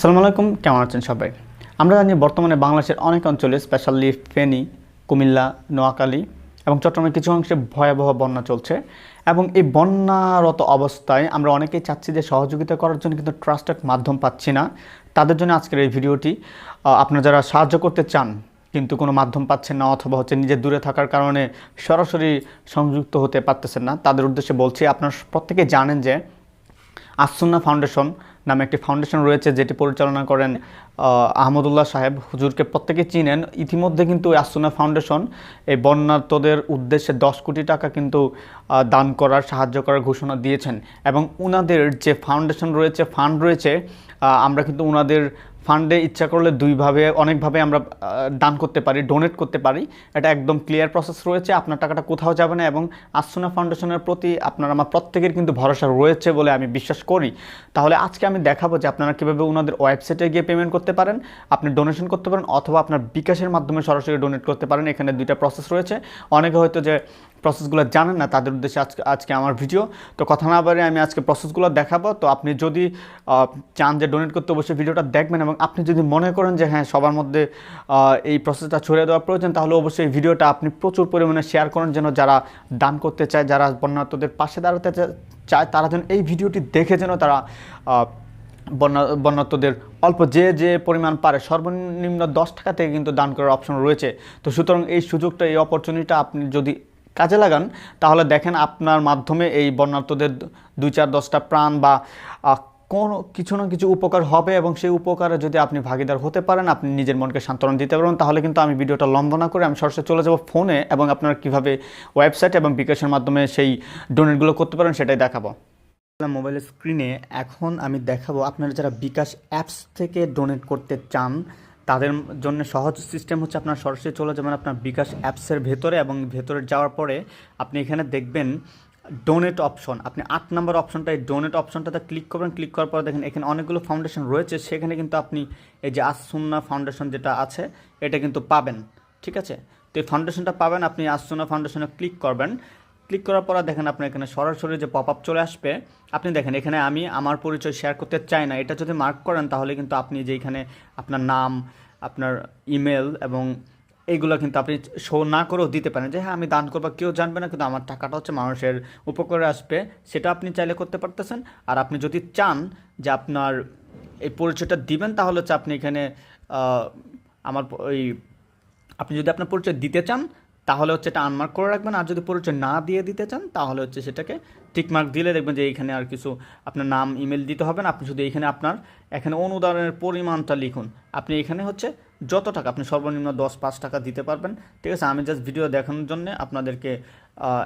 আসসালামু আলাইকুম, কেমন আছেন সবাই? আমরা জানি বর্তমানে বাংলাদেশের অনেক অঞ্চলে স্পেশালি ফেনী, কুমিল্লা, নোয়াখালী এবং চট্টগ্রামের কিছু অংশে ভয়াবহ বন্যা চলছে এবং এই বন্যারত অবস্থায় আমরা অনেকেই চাচ্ছি যে সহযোগিতা করার জন্য কিন্তু ট্রাস্টেড মাধ্যম পাচ্ছি না। তাদের জন্য আজকের এই ভিডিওটি আপনারা যারা সাহায্য করতে চান কিন্তু কোনো মাধ্যম পাচ্ছেন না অথবা হচ্ছে নিজের দূরে থাকার কারণে সরাসরি সংযুক্ত হতে পারতেছেন না, তাদের উদ্দেশ্যে বলছি, আপনারা প্রত্যেকে জানেন যে আসুন্না ফাউন্ডেশন নামে একটি ফাউন্ডেশন রয়েছে যেটি পরিচালনা করেন আহ, আহমদুল্লাহ সাহেব। হুজুরকে প্রত্যেকে চিনেন। ইতিমধ্যে কিন্তু আসুনা ফাউন্ডেশন এই বন্যার্তদের উদ্দেশ্যে দশ কোটি টাকা কিন্তু দান করার সাহায্য করার ঘোষণা দিয়েছেন। এবং উনাদের যে ফাউন্ডেশন রয়েছে ফান্ড রয়েছে আমরা কিন্তু উনাদের ফান্ডে ইচ্ছা করলে দুইভাবে, অনেকভাবে আমরা দান করতে পারি ডোনেট করতে পারি। এটা একদম ক্লিয়ার প্রসেস রয়েছে, আপনার টাকাটা কোথাও যাবে না এবং আসুনা ফাউন্ডেশনের প্রতি আপনার আমার প্রত্যেকের কিন্তু ভরসা রয়েছে বলে আমি বিশ্বাস করি। তাহলে আজকে আমি দেখাবো যে আপনারা কীভাবে ওনাদের ওয়েবসাইটে গিয়ে পেমেন্ট করতে পারেন, আপনি ডোনেশন করতে পারেন অথবা আপনার বিকাশের মাধ্যমে সরাসরি ডোনেট করতে পারেন। এখানে দুইটা প্রসেস রয়েছে। অনেকে হয়তো যে প্রসেসগুলো জানেন না, তাদের উদ্দেশ্যে আজকে আজকে আমার ভিডিও তো কথা না বারে আমি আজকে প্রসেসগুলো দেখাবো। তো আপনি যদি চান যে ডোনেট করতে অবশ্যই ভিডিওটা দেখবেন এবং আপনি যদি মনে করেন যে হ্যাঁ সবার মধ্যে এই প্রসেসটা ছড়িয়ে দেওয়া প্রয়োজন, তাহলে অবশ্যই ভিডিওটা আপনি প্রচুর পরিমাণে শেয়ার করেন যেন যারা দান করতে চায়, যারা বন্যার্থদের পাশে দাঁড়াতে চায়, তারা যেন এই ভিডিওটি দেখে যেন তারা বন্যা বন্যার্থদের অল্প যে যে পরিমাণ পারে, সর্বনিম্ন দশ টাকা থেকে কিন্তু দান করার অপশন রয়েছে। তো সুতরাং এই সুযোগটা, এই অপরচুনিটিটা আপনি যদি কাজে লাগান, তাহলে দেখেন আপনার মাধ্যমে এই বন্যার্থদের দুই চার দশটা প্রাণ বা কোনো কিছু না কিছু উপকার হবে এবং সেই উপকারে যদি আপনি ভাগিদার হতে পারেন, আপনি নিজের মনকে সান্ত্বনা দিতে পারেন তাহলে কিন্তু আমি ভিডিওটা লম্বা না করে আমি সরাসরি চলে যাব ফোনে এবং আপনারা কীভাবে ওয়েবসাইট এবং বিকাশের মাধ্যমে সেই ডোনেটগুলো করতে পারেন সেটাই দেখাবো। মোবাইলের স্ক্রিনে এখন আমি দেখাবো, আপনারা যারা বিকাশ অ্যাপস থেকে ডোনেট করতে চান তাদের জন্য সহজ সিস্টেম হচ্ছে আপনার সরাসরি চলে যাবেন আপনার বিকাশ অ্যাপসের ভেতরে এবং ভেতরে যাওয়ার পরে আপনি এখানে দেখবেন ডোনেট অপশন আপনি আট নম্বর অপশনটা এই ডোনেট অপশনটাতে ক্লিক করবেন ক্লিক করার পরে দেখেন এখানে অনেকগুলো ফাউন্ডেশন রয়েছে, সেখানে কিন্তু আপনি এই যে আসুন্না ফাউন্ডেশন যেটা আছে, এটা কিন্তু পাবেন, ঠিক আছে? তো এই ফাউন্ডেশনটা পাবেন, আপনি আসুন্না ফাউন্ডেশনে ক্লিক করবেন। ক্লিক করার পর দেখেন আপনার এখানে সরাসরি যে পপ আপ চলে আসবে, আপনি দেখেন এখানে আমি আমার পরিচয় শেয়ার করতে চাই না। এটা যদি মার্ক করেন তাহলে কিন্তু আপনি যে এখানে আপনার নাম, আপনার ইমেল এবং এইগুলো কিন্তু আপনি শো না করেও দিতে পারেন। যে হ্যাঁ আমি দান করব, কেউ জানবে না, কিন্তু আমার টাকাটা হচ্ছে মানুষের উপকারে আসবে। সেটা আপনি চাইলে করতে পারতেছেন। আর আপনি যদি চান যে আপনার এই পরিচয়টা দিবেন, তাহলে হচ্ছে আপনি এখানে আমার ওই, আপনি যদি আপনার পরিচয় দিতে চান তাহলে হচ্ছে এটা আনমার্ক করে রাখবেন। আর যদি পরিচয় না দিয়ে দিতে চান, তাহলে হচ্ছে সেটাকে টিকমার্ক দিলে দেখবেন যে এইখানে আর কিছু আপনার নাম ইমেল দিতে হবে না। আপনি শুধু এইখানে আপনার এখানে অনুদানের পরিমাণটা লিখুন। আপনি এখানে হচ্ছে যত টাকা, আপনি সর্বনিম্ন দশ পাঁচ টাকা দিতে পারবেন। ঠিক আছে, আমি জাস্ট ভিডিও দেখানোর জন্য আপনাদেরকে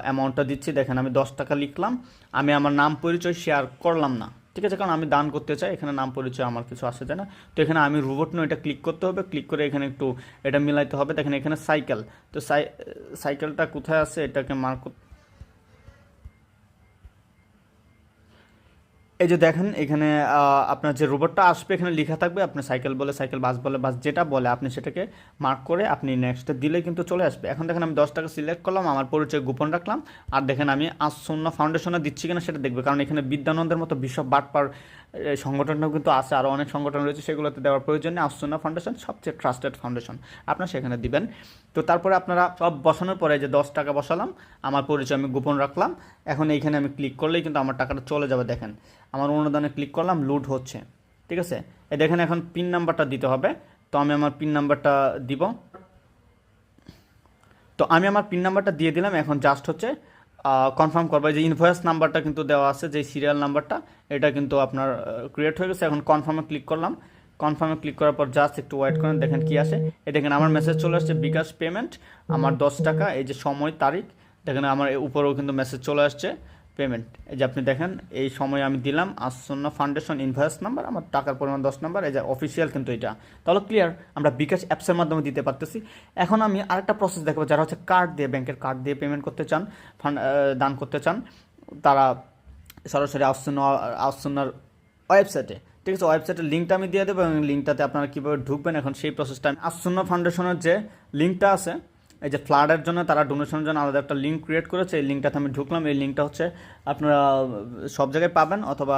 অ্যামাউন্টটা দিচ্ছি। দেখেন আমি দশ টাকা লিখলাম। আমি আমার নাম পরিচয় শেয়ার করলাম না। ঠিক আছে, কারণ আমি দান করতে চাই, এখানে নাম পরিচয় আমার কিছু আসে যায় না? তো এখানে আমি রোবট নো এটা ক্লিক করতে হবে ক্লিক করে এখানে একটু এটা মিলাইতে হবে। দেখেন এখানে সাইকেল তো সাই সাইকেলটা কোথায় আছে? এটাকে মার্ক এই যে দেখেন, এখানে আপনার যে রোবটটা আসবে, এখানে লেখা থাকবে, আপনি সাইকেল বলে সাইকেল বাস বলে বাস যেটা বলে, আপনি সেটাকে মার্ক করে আপনি নেক্সটে দিলে কিন্তু চলে আসবে। এখন দেখেন, আমি দশ টাকা সিলেক্ট করলাম, আমার পরিচয় গোপন রাখলাম, আর দেখেন, আমি আসন্ন ফাউন্ডেশনে দিচ্ছি কিনা সেটা দেখবে, কারণ এখানে বিদ্যানন্দের মতো বিশ্ব বাটপার সংগঠনটাও কিন্তু আছে আরও অনেক সংগঠন রয়েছে, সেগুলোতে দেওয়ার প্রয়োজন নেই। আসন্ন ফাউন্ডেশন সবচেয়ে ট্রাস্টেড ফাউন্ডেশন আপনার সেখানে দিবেন। তো তারপরে আপনারা সব বসানোর পরে যে দশ টাকা বসালাম, আমার পরিচয় আমি গোপন রাখলাম। এখন এইখানে আমি ক্লিক করলেই কিন্তু আমার টাকাটা চলে যাবে, দেখেন। আমার অনুদানে ক্লিক করলাম লুট হচ্ছে। ঠিক আছে? এই দেখেন এখন পিন নাম্বারটা দিতে হবে। তো আমি আমার পিন নাম্বারটা দিব। তো আমি আমার পিন নাম্বারটা দিয়ে দিলাম, এখন জাস্ট হচ্ছে কনফার্ম করব। যে ইনভয়েস নাম্বারটা কিন্তু দেওয়া আছে, যে সিরিয়াল নাম্বারটা এটা কিন্তু আপনার ক্রিয়েট হয়ে গেছে। এখন কনফার্মে ক্লিক করলাম। কনফার্মে ক্লিক করার পর জাস্ট একটু ওয়েট করেন, দেখেন কি আসে। এই দেখেন আমার মেসেজ চলে আসছে, বিকাশ পেমেন্ট আমার দশ টাকা, এই যে সময়, তারিখ, দেখেন আমার এ উপরেও কিন্তু মেসেজ চলে আসছে পেমেন্ট এই যে আপনি দেখেন, এই সময় আমি দিলাম, আসন্ন ফাউন্ডেশন ইনভয়েস নাম্বার আমার টাকার পরিমাণ দশ নাম্বার এই যে অফিসিয়াল কিন্তু এটা। তাহলে ক্লিয়ার আমরা বিকাশ অ্যাপসের মাধ্যমে দিতে পারতেছি। এখন আমি আরেকটা প্রসেস দেখাবো, যারা হচ্ছে কার্ড দিয়ে ব্যাংকের কার্ড দিয়ে পেমেন্ট করতে চান ফান্ড দান করতে চান, তারা সরাসরি আসন্ন, আসন্নার ওয়েবসাইটে ঠিক আছে ওয়েবসাইটের লিঙ্কটা আমি দিয়ে দেবো এবং লিঙ্কটাতে আপনারা কীভাবে ঢুকবেন এখন সেই প্রসেসটা আমি আসন্ন ফাউন্ডেশনের যে লিঙ্কটা আছে, এই যে ফ্লাডের জন্য তারা ডোনেশনের জন্য আলাদা একটা লিঙ্ক ক্রিয়েট করেছে, এই লিঙ্কটাতে আমি ঢুকলাম। এই লিঙ্কটা হচ্ছে আপনারা সব জায়গায় পাবেন অথবা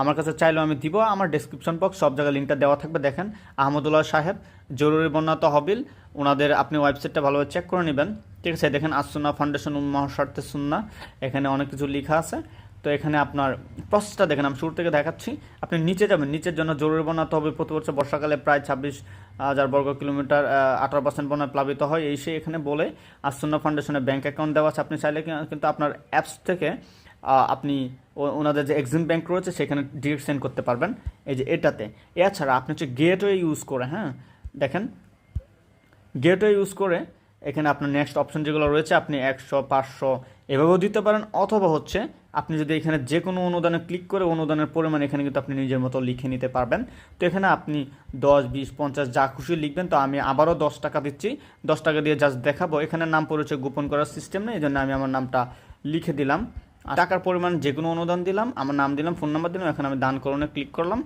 আমার কাছে চাইলেও আমি দিব। আমার ডেসক্রিপশন বক্স সব জায়গায় লিঙ্কটা দেওয়া থাকবে। দেখেন, আহমদুল্লাহ সাহেব, জরুরি বন্যা তহবিল ওনাদের আপনি ওয়েবসাইটটা ভালোভাবে চেক করে নেবেন। ঠিক আছে, দেখেন, আসুন্না ফাউন্ডেশন মহাস্বার্থে সুন্না, এখানে অনেক কিছু লেখা আছে। তো এখানে আপনার প্রসেসটা দেখেন, আমি শুরু থেকে দেখাচ্ছি। আপনি নিচে যাবেন, নিচের জন্য জরুরি বন্যা তহবিল প্রতি বছর বর্ষাকালে প্রায় ছাব্বিশ হাজার বর্গ কিলোমিটার আঠারো পার্সেন্ট বন্যা প্লাবিত হয়। এই সে এখানে বলে আসুন্না ফাউন্ডেশনে ব্যাঙ্ক অ্যাকাউন্ট দেওয়া আছে। আপনি চাইলে কিন্তু আপনার অ্যাপস থেকে আপনি ওনাদের যে এক্সিম ব্যাংক রয়েছে, সেখানে ডিরেক্ট সেন্ড করতে পারবেন। এই যে এটাতে। এছাড়া আপনি হচ্ছে গেটওয়ে ইউজ করে হ্যাঁ দেখেন। গেটওয়ে ইউজ করে এখানে আপনার নেক্সট অপশন যেগুলো রয়েছে, আপনি একশো, পাঁচশো এভাবেও দিতে পারেন। অথবা হচ্ছে আপনি যদি এখানে যে কোনো অনুদানে ক্লিক করে অনুদানের পরিমাণ এখানে কিন্তু আপনি নিজের মতো লিখে নিতে পারবেন। তো এখানে আপনি দশ, বিশ, পঞ্চাশ যা খুশি লিখবেন। তো আমি আবারও দশ টাকা দিচ্ছি। দশ টাকা দিয়ে জাস্ট দেখাবো। এখানে নাম পরিচয় গোপন করার সিস্টেম নেই এই জন্য আমি আমার নামটা লিখে দিলাম। টাকার পরিমাণ যে কোনো অনুদান দিলাম, আমার নাম দিলাম ফোন নাম্বার দিলাম, এখানে আমি দান করণে ক্লিক করলাম।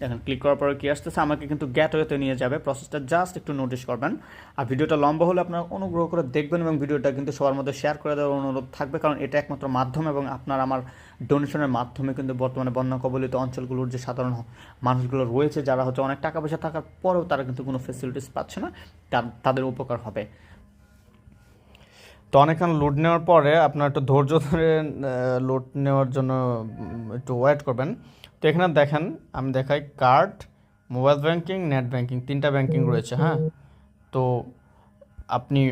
দেখেন ক্লিক করার পরে কি আসতেছে? আমাকে কিন্তু গ্যাটওয়েতে নিয়ে যাবে। প্রসেসটা জাস্ট একটু নোটিশ করবেন। আর ভিডিওটা লম্বা হলে আপনারা অনুগ্রহ করে দেখবেন এবং ভিডিওটা কিন্তু সবার মধ্যে শেয়ার করে দেওয়ার অনুরোধ থাকবে। কারণ এটা একমাত্র মাধ্যম এবং আপনার আমার ডোনেশনের মাধ্যমে কিন্তু বর্তমানে বন্যা কবলিত অঞ্চলগুলোর যে সাধারণ মানুষগুলো রয়েছে, যারা হচ্ছে অনেক টাকা পয়সা থাকার পরেও তারা কিন্তু কোনো ফেসিলিটিস পাচ্ছে না। তাদের উপকার হবে। তো অনেকক্ষণ লোড নেওয়ার পরে আপনার একটু ধৈর্য ধরে লোড নেওয়ার জন্য একটু ওয়েট করবেন। তো এখানে দেখেন আমি দেখাই card mobile banking net banking তিনটা ব্যাংকিং রয়েছে হ্যাঁ? তো আপনি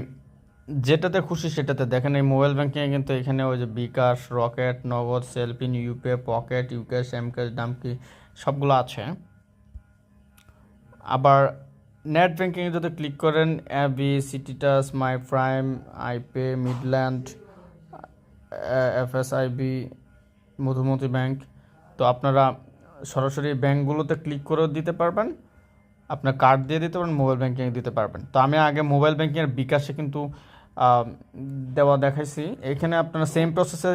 যেটাতে খুশি সেটাতে দেখেন এই মোবাইল ব্যাংকিংয়ে কিন্তু এখানে ওই যে বিকাশ রকেট নগদ সেলফিন ইউপে পকেট ইউকেশ এমকেশ ডামকি সবগুলো আছে। আবার নেট ব্যাংকিংয়ে যদি ক্লিক করেন AB Citytouch my prime iPay Midland FSIB Madhumati bank তো আপনারা সরাসরি ব্যাঙ্কগুলোতে ক্লিক করেও দিতে পারবেন। আপনার কার্ড দিয়ে দিতে পারেন মোবাইল ব্যাংকিং দিতে পারবেন। তো আমি আগে মোবাইল ব্যাংকিংয়ের বিকাশে কিন্তু দেওয়া দেখাইছি। এখানে আপনারা সেম প্রসেসে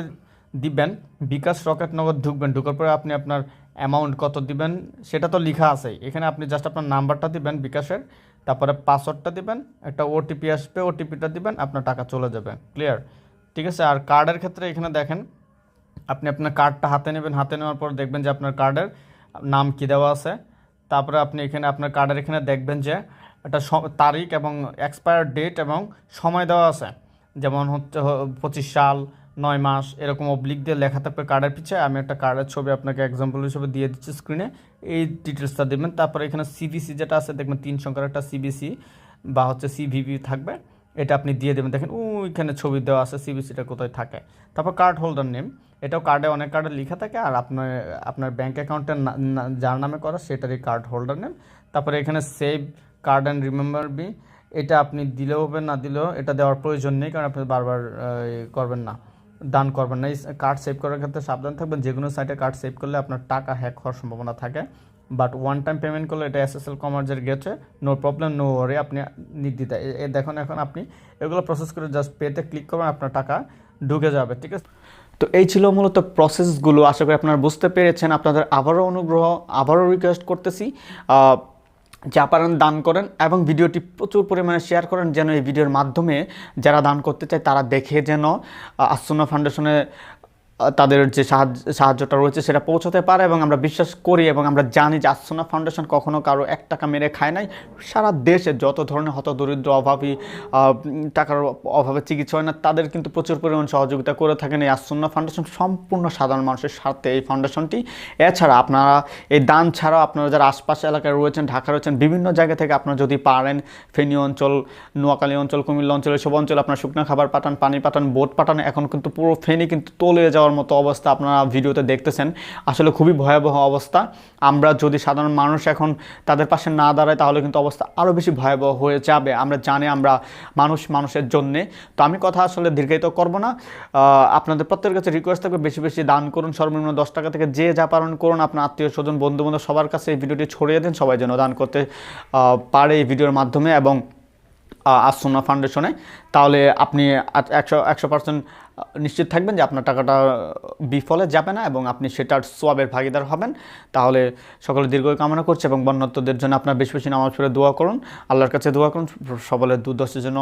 দিবেন, বিকাশ রকেট নগদ ঢুকবেন। ঢুকার পরে আপনি আপনার অ্যামাউন্ট কত দিবেন, সেটা তো লেখা আছেই। এখানে আপনি জাস্ট আপনার নাম্বারটা দিবেন বিকাশের, তারপরে পাসওয়ার্ডটা দিবেন, একটা ওটিপি আসবে ওটিপিটা দিবেন, আপনার টাকা চলে যাবে। ক্লিয়ার ঠিক আছে? আর কার্ডের ক্ষেত্রে এখানে দেখেন আপনি আপনার কার্ডটা হাতে নেবেন, হাতে নেওয়ার পর দেখবেন যে আপনার কার্ডের নাম কী দেওয়া আছে। তারপরে আপনি এখানে আপনার কার্ডের এখানে দেখবেন যে একটা তারিখ এবং এক্সপায়ার ডেট এবং সময় দেওয়া আছে। যেমন হচ্ছে পঁচিশ সাল, নয় মাস, এরকম অবলিক দিয়ে লেখা থাকবে কার্ডের পিছে। আমি একটা কার্ডের ছবি আপনাকে এক্সাম্পল হিসেবে দিয়ে দিচ্ছি স্ক্রিনে এই ডিটেলসটা দেবেন। তারপরে এখানে সিবিসি যেটা আছে, দেখবেন তিন সংখ্যার একটা সিবিসি বা হচ্ছে সিভিভি থাকবে। এটা আপনি দিয়ে দেবেন। দেখেন, ওইখানে ছবি দেওয়া আছে সিবিসিটা কোথায় থাকে। তারপর কার্ড হোল্ডার নেম এটাও কার্ডে অনেক কার্ডে লেখা থাকে, আর আপনার আপনার ব্যাঙ্ক অ্যাকাউন্টের যার নামে করা সেটারই কার্ড হোল্ডার নেম তারপরে এখানে সেভ কার্ড অ্যান্ড রিমেম্বার বি এটা আপনি দিলেও হবে, না দিলেও এটা দেওয়ার প্রয়োজন নেই, কারণ আপনি বারবার করবেন না, দান করবেন না। কার্ড সেভ করার ক্ষেত্রে সাবধান থাকবেন যে কোনো সাইটে কার্ড সেভ করলে আপনার টাকা হ্যাক হওয়ার সম্ভাবনা থাকে। বাট ওয়ান টাইম পেমেন্ট করলে এটা এস এস এল কমার্সের গেছে নো প্রবলেম নো ওয়ারি আপনি নির্দ্বিধা এ- দেখুন এখন আপনি এগুলো প্রসেস করে জাস্ট পেতে ক্লিক করবেন, আপনার টাকা ঢুকে যাবে, ঠিক আছে? তো এই ছিল মূলত প্রসেসগুলো আশা করি আপনারা বুঝতে পেরেছেন। আপনাদের আবারও অনুগ্রহ, আবারও রিকোয়েস্ট করতেছি যা পারেন দান করেন এবং ভিডিওটি প্রচুর পরিমাণে শেয়ার করেন, যেন এই ভিডিওর মাধ্যমে যারা দান করতে চায় তারা দেখে যেন আসুনা ফাউন্ডেশনে তাদের যে সাহায্য সাহায্যটা রয়েছে সেটা পৌঁছাতে পারে এবং আমরা বিশ্বাস করি এবং আমরা জানি যে আসুনা ফাউন্ডেশন কখনো কারও এক টাকা মেরে খায় নাই। সারা দেশে যত ধরনের হতদরিদ্র অভাবী আহ, টাকার অভাবে চিকিৎসা হয় না তাদের কিন্তু প্রচুর পরিমাণ সহযোগিতা করে থাকেন এই আসুন্না ফাউন্ডেশন। সম্পূর্ণ সাধারণ মানুষের স্বার্থে এই ফাউন্ডেশনটি। এছাড়া আপনারা এই দান ছাড়াও আপনারা যারা আশপাশে এলাকায় রয়েছেন ঢাকা রয়েছেন বিভিন্ন জায়গা থেকে আপনারা যদি পারেন ফেনী অঞ্চল নোয়াখালী অঞ্চল কুমিল্লা অঞ্চল এসব অঞ্চল আপনার শুকনো খাবার পাঠান পানি পাঠান বোট পাঠান এখন কিন্তু পুরো ফেনী কিন্তু তলে যাওয়ার মতো অবস্থা আপনারা ভিডিওতে দেখতেছেন। আসলে খুবই ভয়াবহ অবস্থা। আমরা যদি সাধারণ মানুষ এখন তাদের পাশে না দাঁড়ায় তাহলে কিন্তু অবস্থা আরও বেশি ভয়াবহ হয়ে যাবে। আমরা জানি আমরা মানুষ মানুষের জন্যে। তো আমি কথা আসলে দীর্ঘায়িত করব না। আপনাদের প্রত্যেকের কাছে রিকোয়েস্ট থাকবে বেশি বেশি দান করুন, সর্বনিম্ন দশ টাকা থেকে যে যা পালন করুন, আপনার আত্মীয় স্বজন বন্ধু বান্ধব সবার কাছে এই ভিডিওটি ছড়িয়ে দিন। সবাই যেন দান করতে পারে এই ভিডিওর মাধ্যমে এবং আসুনা ফাউন্ডেশনে তাহলে আপনি একশো একশো পার্সেন্ট নিশ্চিত থাকবেন যে আপনার টাকাটা বিফলে যাবে না এবং আপনি সেটার সোয়াবের ভাগিদার হবেন। তাহলে সকলে দীর্ঘ কামনা করছে এবং বন্যত্বদের জন্য আপনার বেশি বেশি নামাজ পড়ে দোয়া করুন। আল্লাহর কাছে দোয়া করুন। সকলের দুর্দশের জন্য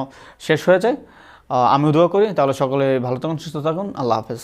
শেষ হয়ে যায়। আমিও দোয়া করি। তাহলে সকলে ভালো থাকুন, সুস্থ থাকুন। আল্লাহ হাফেজ।